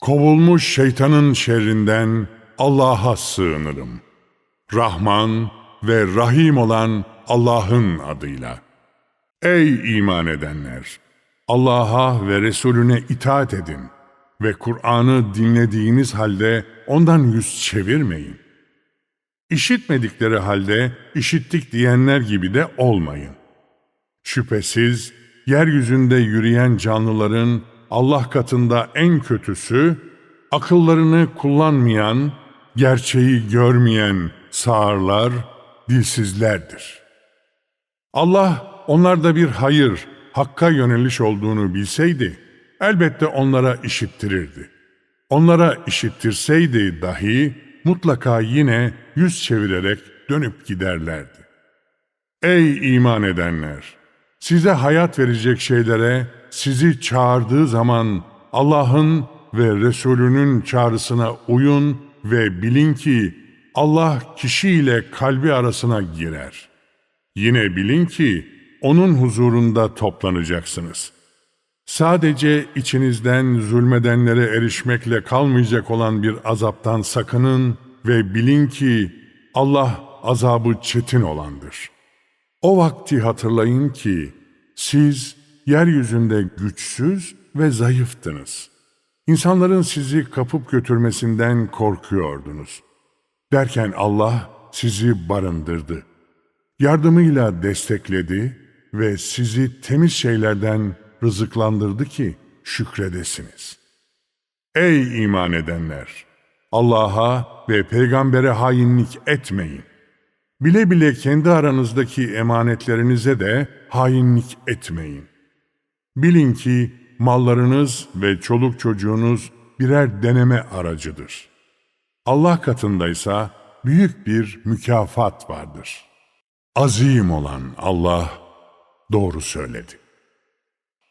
Kovulmuş şeytanın şerrinden Allah'a sığınırım. Rahman ve Rahim olan Allah'ın adıyla. Ey iman edenler! Allah'a ve Resulüne itaat edin ve Kur'an'ı dinlediğiniz halde ondan yüz çevirmeyin. İşitmedikleri halde işittik diyenler gibi de olmayın. Şüphesiz yeryüzünde yürüyen canlıların Allah katında en kötüsü, akıllarını kullanmayan, gerçeği görmeyen sağırlar, dilsizlerdir. Allah onlarda bir hayır, hakka yöneliş olduğunu bilseydi, elbette onlara işittirirdi. Onlara işittirseydi dahi mutlaka yine yüz çevirerek dönüp giderlerdi. Ey iman edenler! Size hayat verecek şeylere sizi çağırdığı zaman Allah'ın ve Resulünün çağrısına uyun ve bilin ki Allah kişiyle kalbi arasına girer. Yine bilin ki onun huzurunda toplanacaksınız. Sadece içinizden zulmedenlere erişmekle kalmayacak olan bir azaptan sakının ve bilin ki Allah azabı çetin olandır.'' O vakti hatırlayın ki siz yeryüzünde güçsüz ve zayıftınız. İnsanların sizi kapıp götürmesinden korkuyordunuz. Derken Allah sizi barındırdı. Yardımıyla destekledi ve sizi temiz şeylerden rızıklandırdı ki şükredesiniz. Ey iman edenler! Allah'a ve peygambere hainlik etmeyin. Bile bile kendi aranızdaki emanetlerinize de hainlik etmeyin. Bilin ki mallarınız ve çoluk çocuğunuz birer deneme aracıdır. Allah katındaysa büyük bir mükafat vardır. Azim olan Allah doğru söyledi.